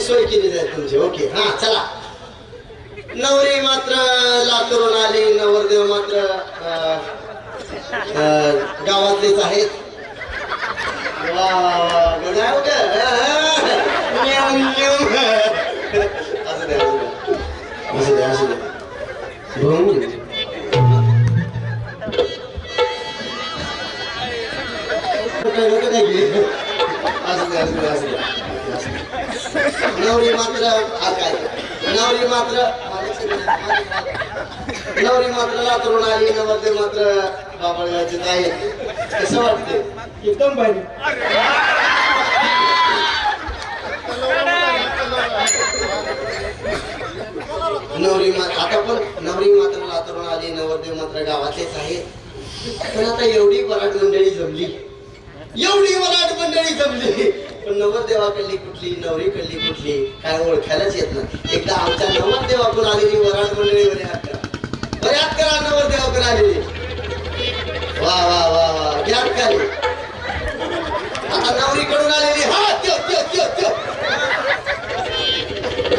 सोय केली जाईल तुमची. ओके. हा चला. नवरी मात्र लातूरून आली. नवरदेव मात्र गावातलेच आहेत. असू द्या असू द्या असू द्या. नवरी मात्र आ, काय. नवरी मात्र नवरी मात्र. लातूरून आली नवरदेव मात्र बाबळगावचे आहेत. कसं वाटते एकदम भारी. नवरी मा आता पण नवरी मात्र लातूरून आली नवरदेव मात्र गावातलेच आहेत. पण आता एवढी वराट मंडळी जमली. एवढी वराट मंडळी जमली. पण नवरदेवाकडली कुठली नवरीकडली कुठली काय ओळखायलाच येत नाही. एकदा आमच्या नवरदेवाकडून आलेली वराड मंडळी बरे हात करा. बरे हात करा नवरदेवाकडे आलेली. वा वा वा वा घ्या काय आता नवरीकडून आलेली हा त्यो त्यो त्यो त्यो.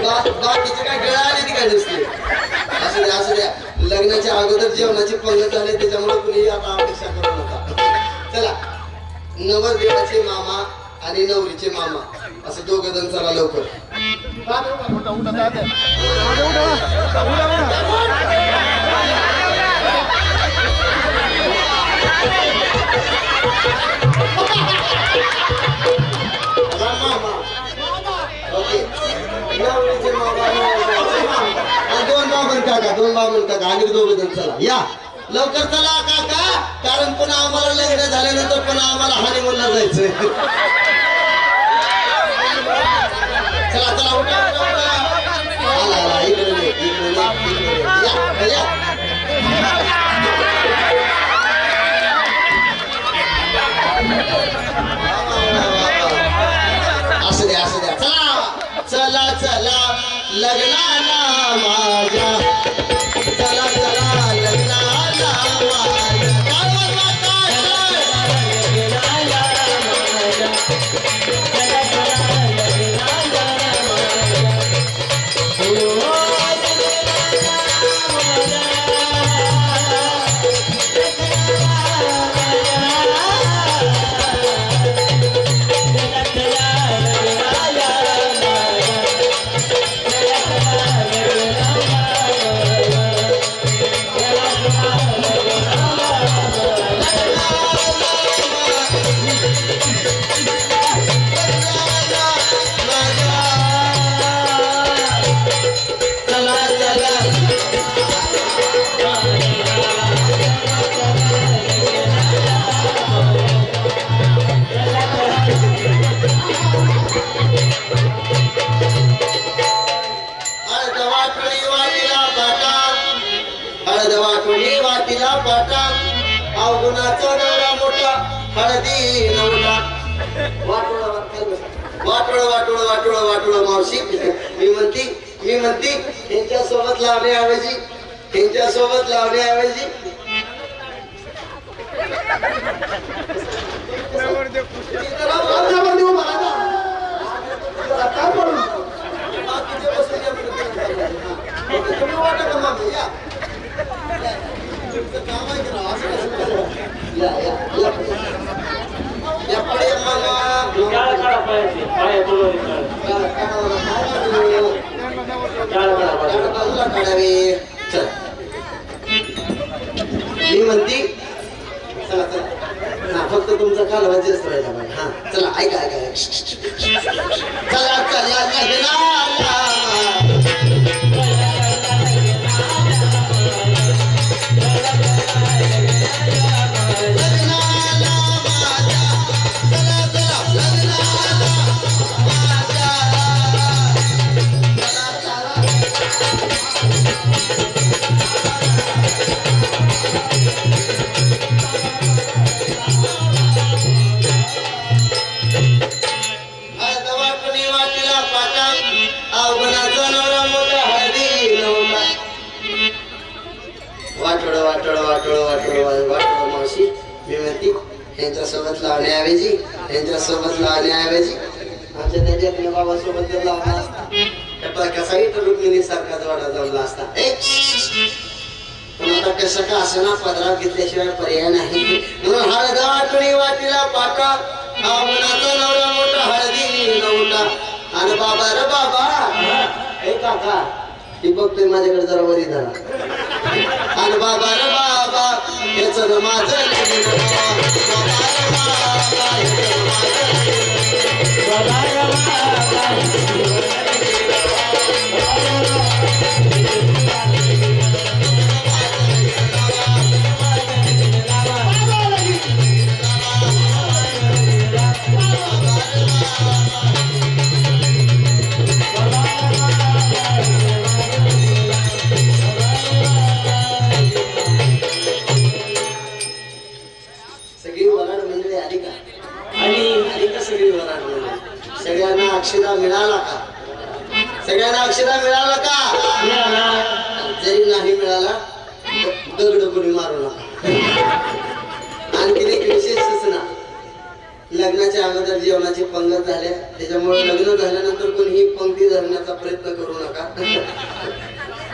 बा- बाकीचे काय गळा आली ती काय नसते? असं द्या असं द्या. लग्नाच्या अगोदर जेवणाची पंगत झाली त्याच्यामुळे कुणी आता अपेक्षा करू नका. चला. नवरदेवाचे मामा आणि नवरीचे मामा. असं दोघ जण चला लवकर. दोन बाबन काका दोन बाबन काका. आणि दोघ जण चला. या. लवकर चला का कारण पुन्हा आम्हाला लग्न झाल्यानंतर पुन्हा आम्हाला हनीमूनला जायचंय. चला चला उठा उठा. नवरा मोठा हळदी नवला. वाटोळ वाटोळ. वाटोळ वाटोळ मावशी. मी म्हणती मी म्हणती त्यांच्यासोबत लावण्याऐवजी त्यांच्यासोबत लावण्याऐवजी आमच्यावर चल मी म्हणती चला चला हा फक्त तुमचा कालवा जास्त राहिला पाहिजे हा चला ऐका ऐका चला चला चला. मावशी यांच्यासोबत लावण्याऐवजी यांच्यासोबत लावण्याऐवजी आमच्या त्याच्यातल्या बाबासोबत जर लावला असता त्याचा कसाही तर रुक्मिणी सारखा जोडा जमला असता. पण आता कसं का असं ना पदराव घेतल्याशिवाय पर्याय नाही? म्हणून हळदा आठवणी वाटीला पाका. हा मनाचा नवरा मोठा हळदी नवटा आणि बाबा रे बाबा! हे काका ती बघतोय माझ्याकडे जरा वरी झाला आणि बाबा रे बाबा! याच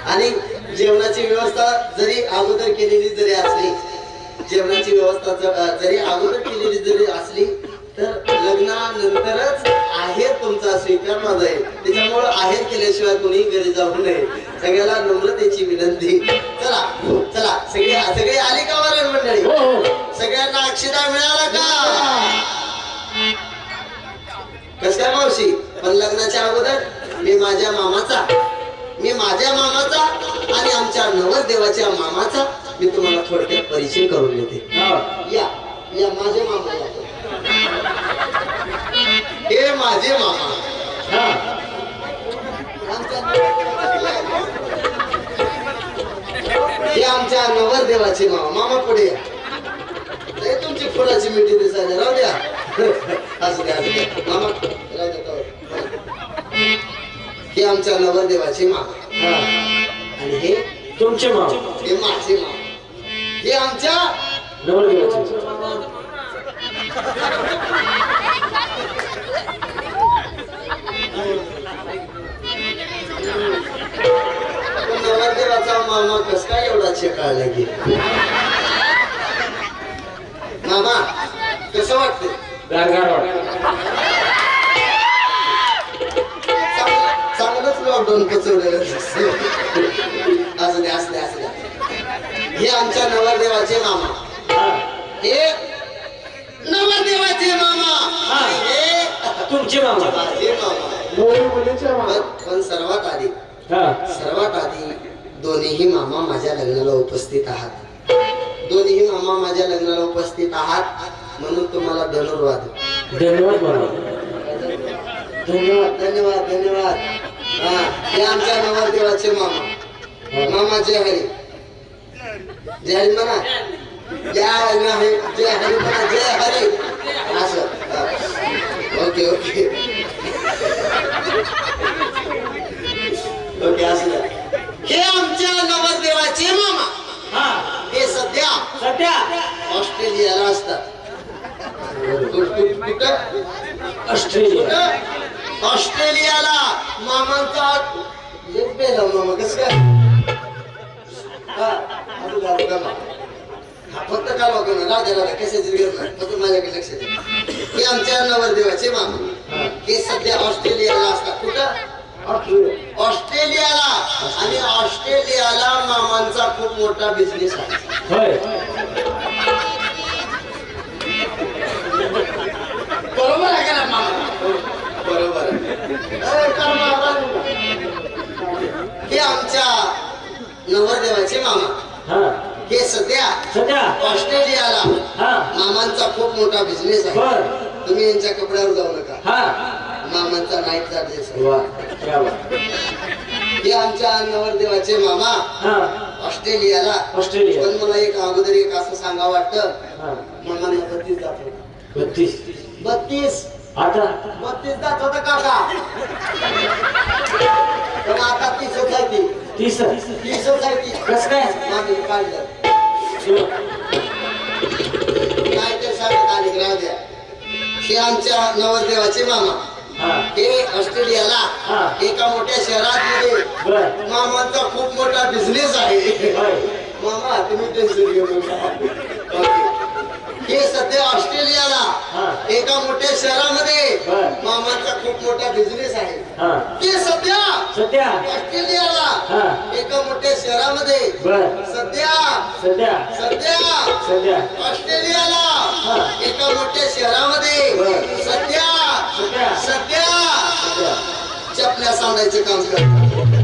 आणि जेवणाची व्यवस्था जरी अगोदर केलेली जरी असली जेवणाची व्यवस्था जरी अगोदर केलेली जरी असली तर लग्नानंतरच आहेर तुमचा स्वीकारला जाईल त्याच्यामुळं आहेर केल्याशिवाय कोणी घरी जाऊ नये. सगळ्याला नम्रतेची विनंती. चला चला सगळी सगळी आली का वरण मंडळी? हो हो. सगळ्यांना अक्षदा मिळाला का? कस काय मावशी? पण लग्नाच्या अगोदर मी माझ्या मामाचा मी माझ्या मामाचा आणि आमच्या नवरदेवाच्या मामाचा मी तुम्हाला थोडक्यात परिचय करून देते. हा. या या माझे मामा या. हे माझे मामा. हा. आमच्या नवरदेवाचे मामा. मामा पुढे या. तुमची फुलाची मिठी दिसायला राहू द्या असू द्या. मामा. आमच्या नवरदेवाचे मामा. हा. आणि हे तुमचे माव हे माझे मामा. हे आमच्या नवरदेवाचे नवरदेवाचा मामा कस काय एवढा चेकाळला की मामा कसं वाटतं गारगार वाटत लॉकडाऊन पचवलेलं. असू द्या असू द्या असू द्या हे आमच्या नवरदेवाचे मामा. हा. हे नवरदेवाचे मामा. हा. हे तुमचे मामा. माझे मामा. पण सर्वात आधी हा. सर्वात आधी दोन्हीही मामा माझ्या लग्नाला उपस्थित आहात. दोन्हीही मामा माझ्या लग्नाला उपस्थित आहात म्हणून तुम्हाला धन्यवाद धन्यवाद धन्यवाद धन्यवाद धन्यवाद. हा हे आमच्या नवरदेवाचे मामा. मामा जय हरी जय हरी म्हणा जय हरी जय हरी म्हणा जय हरी. फक्त माझ्याकडे लक्ष दे हे आमच्या नवरदेवाचे मामा. हे. सध्या ऑस्ट्रेलियाला असतात. कुठं? ऑस्ट्रेलियाला. आणि ऑस्ट्रेलियाला मामांचा खूप मोठा बिझनेस आहे. बरोबर आहे का मामा? बरोबर. हे आमच्या नवरदेवाचे मामा. हा सध्या सध्या? ऑस्ट्रेलियाला. मामांचा खूप मोठा बिझनेस आहे. तुम्ही यांच्या कपड्यावर जाऊ नका. हा. मामांचा नाईट चार्जेस आहे. वा क्या बात. हे आमच्या नवरदेवाचे मामा. हा. ऑस्ट्रेलियाला. ऑस्ट्रेलिया. पण मला एक अगोदर एक असं सांगा वाटतं. मामांना बत्तीस दाखव बत्तीस. बत्तीस. आता? बत्तीस दाखवतं काका पण आता तीसच आहे ती. तीस तीसच आहे ती. कस काय? मागे काढलं. काय ते सांगत आले राहू द्या हे आमच्या नवरदेवाचे मामा हा. ते ऑस्ट्रेलियाला. एका मोठ्या शहरात मध्ये मामांचा खूप मोठा बिझनेस आहे मामा तुम्ही टेन्शन घेऊ नका ओके. हे सध्या ऑस्ट्रेलियाला. एका मोठ्या शहरामध्ये. मामांचा खूप मोठा बिझनेस आहे ते सध्या सध्या ऑस्ट्रेलियाला. एका मोठ्या शहरामध्ये सध्या सध्या सध्या सध्या ऑस्ट्रेलियाला. एका मोठ्या शहरामध्ये बर. सध्या सध्या. सध्या सध्या चपल्या सांगायचं काम करतात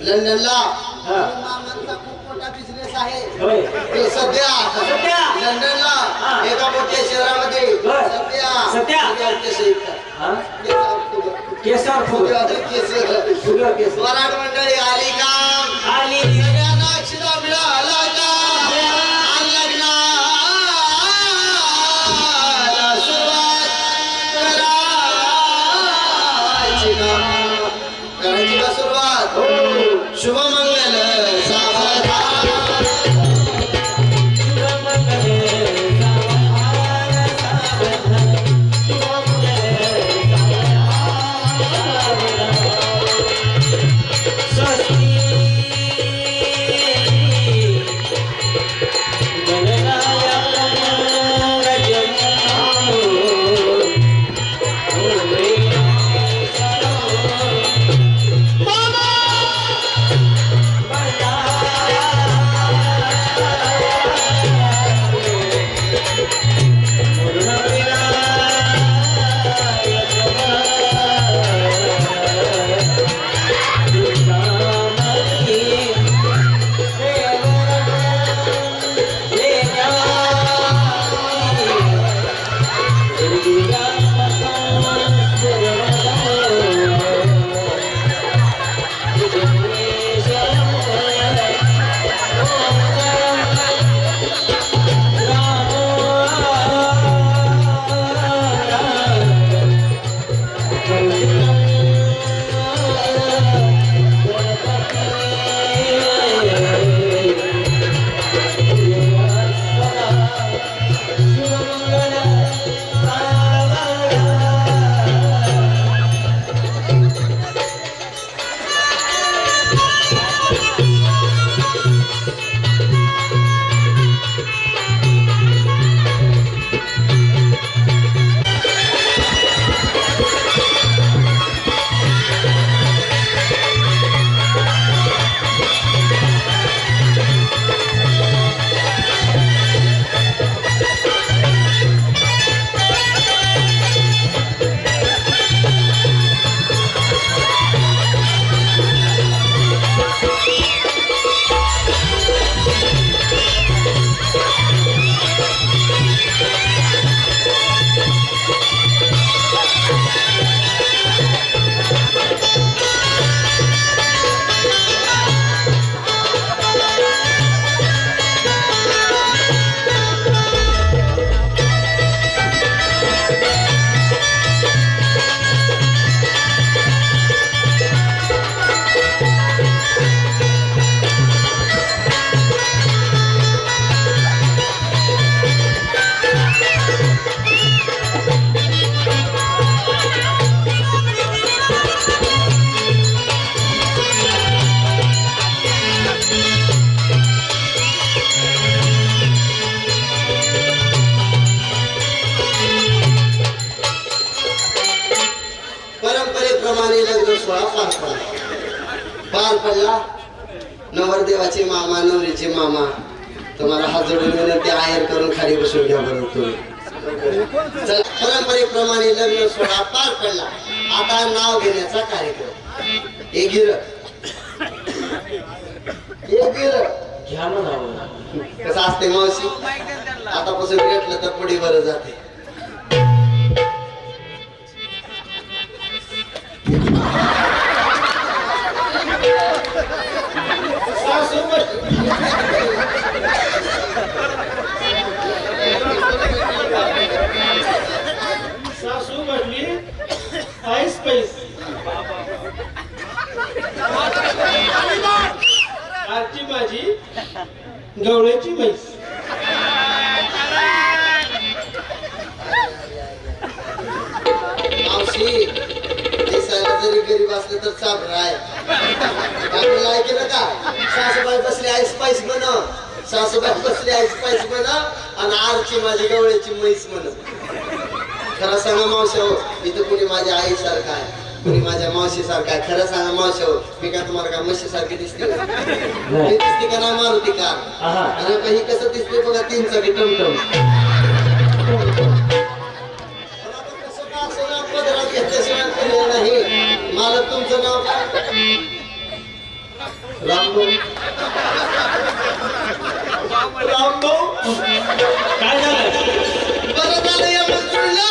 लंडनला. मोठा बिझनेस आहे. ते सध्या. लंडनला. एका मोठ्या शहरामध्ये. सध्या फुलं. केसार फुल फुलं, केस. फुलं केस वराड मंडळी आली का? आली. लग्न सोहळा पार पडला. पार पडला. नवरदेवाचे मामा नवरीचे मामा. तुम्हाला हात जोडून विनंती आहेर करून खाली बसून घ्या बरोबर तुम्ही. परंपरेप्रमाणे लग्न सोहळा पार पडला. आता नाव घेण्याचा कार्यक्रम. हे गिर. हे गिर. घ्या ना कसं असते मावशी? आतापासून भेटलं तर पुढे बरं जाते. सासू बसली सासू बसली आईस पैस आजची माझी गवळ्याची म्हैस. सासूबाई बसली आईस पाईस म्हण आणि आरची माझी गवळ्याची म्हैस म्हण. खरं सांगा मावशी इथं कुणी माझ्या आई सारखा आहे कुणी माझ्या मावशी सारखा आहे. खरं सांगा मावशी मी काय तुम्हाला काय म्हशी सारखी दिसते का? मी दिसते का नाही मारुती का. आणि काही कसं दिसते बघा तीन चाकी टमटम नाही? मालक तुमचं नाव काय? रामभाऊ रामभाऊ काय झालं बरं झालं या मग जुळलं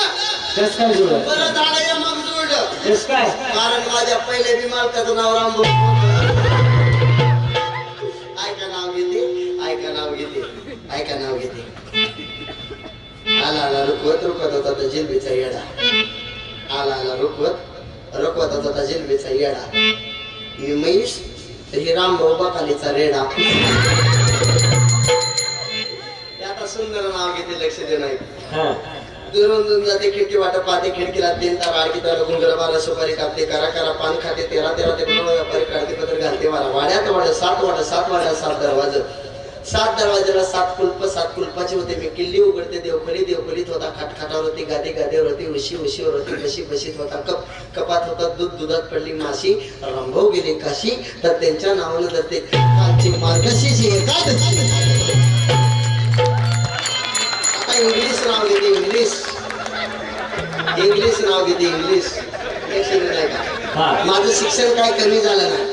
कस काय जुळलं बरं झालं या मग जुळलं कस काय कारण माझ्या पहिले बी मालकाचं नाव रामभाऊ ऐका नाव घेते ऐका नाव घेते ऐका नाव घेते आला आला रुखवत रुखवत होता तर जिलबीचा येडा आला आला रुखवत रुखवत होता तर जिलबीचा येडा मी म्हैस ही रामभाऊ बाकालीचा रेडा. आता सुंदर नाव घेते लक्ष दे नाही. हा. दुरून दुरून जाते खिडकी वाट पाहते खिडकीला तीन तार आडकी तार घुंगर बारा सुपारी कापते करा करा पान खाते तेरा तेरा ते व्यापारी काढते पत्र घालते वारा. वाड्यात वाड्या सात वाड्या सात वाड्या सात दरवाज. सात दरवाजाला सात कुलप सात कुलपाचे होते. मी किल्ली उघडते देवखली देवखलीत होता. खाटखाटावर होती गादी गादीवर होती उशी उशीवर होती बशी बशीत होता. कप कपात होता दूध दुधात पडली माशी रंभव गेले काशी. तर त्यांच्या नावानं जर ते कालची येतात आता इंग्लिश नाव घेते इंग्लिश. इंग्लिश नाव घेते इंग्लिश. माझं शिक्षण काय कमी झालं नाही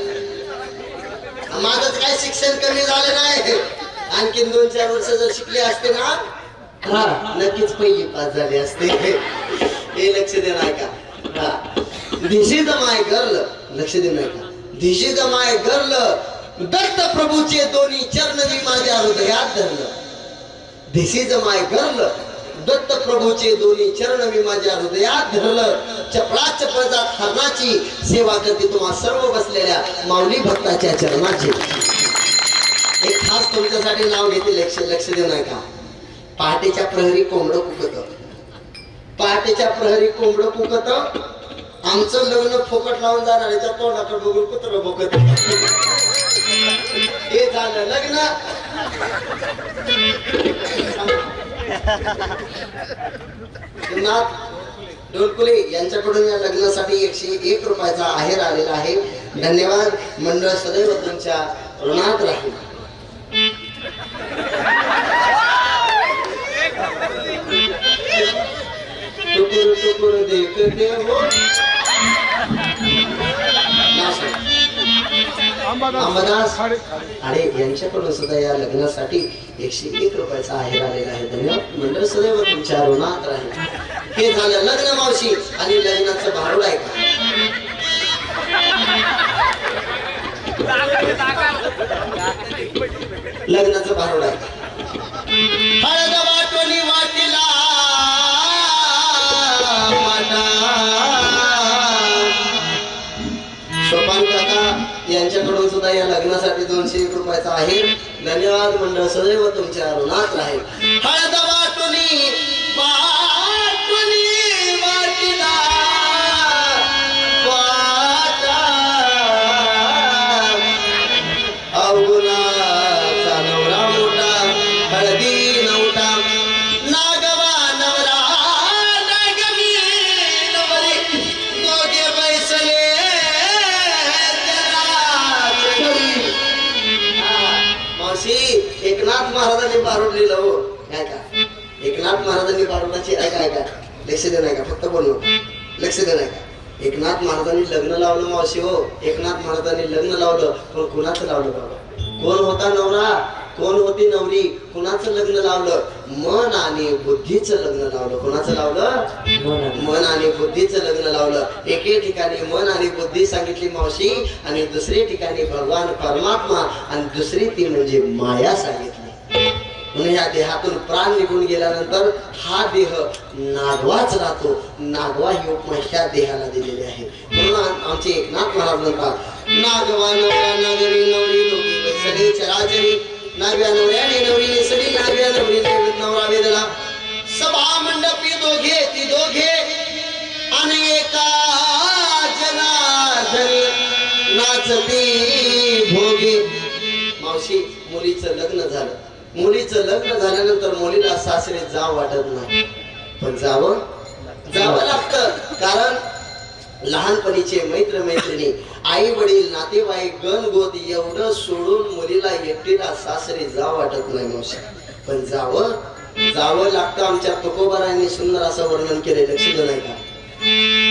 काय शिक्षण कमी झालं नाही? आणखीन दोन चार वर्ष जर शिकले असते ना हा. नक्कीच पहिली पास झाले असते. हे लक्ष दे नाही का? हा. धिस माय गर्ल लक्ष दे नाही का? धिशी इज गर्ल दत्त प्रभूचे दोन्ही चरण मी माझ्या हृदयात धरलं. धिशी इज गर्ल दत्त प्रभूचे दोन्ही चरण मी माझ्या हृदयात धरलं. चपळा चपळजात हरणाची सेवा करते तुम्हा सर्व बसलेल्या माऊली भक्ताच्या चरणाची. खास तुमच्यासाठी नाव घेते लक्ष लक्ष देऊ नका. पहाटेच्या प्रहरी कोंबडं कुकत पहाटेच्या प्रहरी कोंबडं कुकत आमचं लग्न फोकट लावून जाणार याच्या तोंडाकडे बघून कुत्र बघत हे झालं लग्न. नाथ डोलकुले यांच्याकडून या लग्नासाठी एकशे एक रुपयाचा आहेर आलेला आहे. धन्यवाद मंडळ सदैव तुमच्या ऋणात राहील. टुकुर टुकुर देखते हो. अंबादास अरे यांच्याकडून सुद्धा या लग्नासाठी एकशे एक रुपयाचा आहेर आलेला आहे. धन्यवाद. मंडळ सदैव तुमच्या ऋणात राहील. हे झालं लग्न मावशी. आणि लग्नाचं भारूड आहे का? लग्नाचं भारूड आहे हळद वाटोली वाटीला तुमच्यासाठी दोनशे एक रुपयाचा आहे. धन्यवाद मंडळ सदैव तुमच्या ऋणात राहील. हळद बारूड लिहिलं हो. काय का एकनाथ महाराजांनी बारूडाची ऐका ऐका. लक्ष दे नाही का फक्त बोल नको. लक्ष दे नाही का एकनाथ महाराजांनी लग्न लावलं मावशी हो. एकनाथ महाराजांनी लग्न लावलं पण कुणाचं लावलं बाबा? कोण होता नवरा? कोण होती नवरी? कुणाचं लग्न लावलं? मन आणि बुद्धीचं लग्न लावलं. कुणाचं लावलं? मन मन आणि बुद्धीचं लग्न लावलं. एके ठिकाणी मन आणि बुद्धी सांगितली मावशी आणि दुसरी ठिकाणी भगवान परमात्मा आणि दुसरी ती म्हणजे माया सांगितली. म्हणून या देहातून प्राण निघून गेल्यानंतर हा देह नागवाच राहतो. नागवा ही उपमा ह्या देहाला दिलेली आहे. म्हणून आमचे एकनाथ महाराज म्हणतात नागवा नवरा नागरी नवरी दोघी बैसले चराचरी. नाव्या नवऱ्याने नवरी सगळी नाव्या नवरी नवरा वेदला सभा मंडपी दोघे ती दोघे आणि एका जनाधरी नाचती भोगे. मावशी मुलीचं लग्न झालं. मुलीचं लग्न झाल्यानंतर मुलीला सासरे जाव वाटत नाही. पण जावं जावं लागतं. कारण लहानपणीचे मैत्र मैत्रिणी आई वडील नातेवाईक गण गोद एवढं सोडून मुलीला एकटीला सासरे जाव वाटत नाही मावशी. पण जावं जावं लागतं आमच्या तुकोबारांनी सुंदर असं वर्णन केले लक्ष नाही का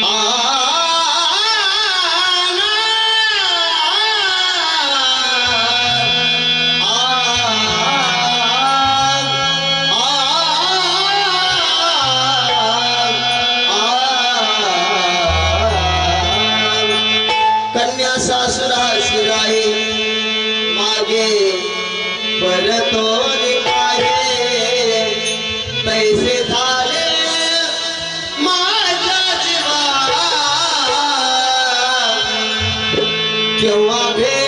आ que eu amei.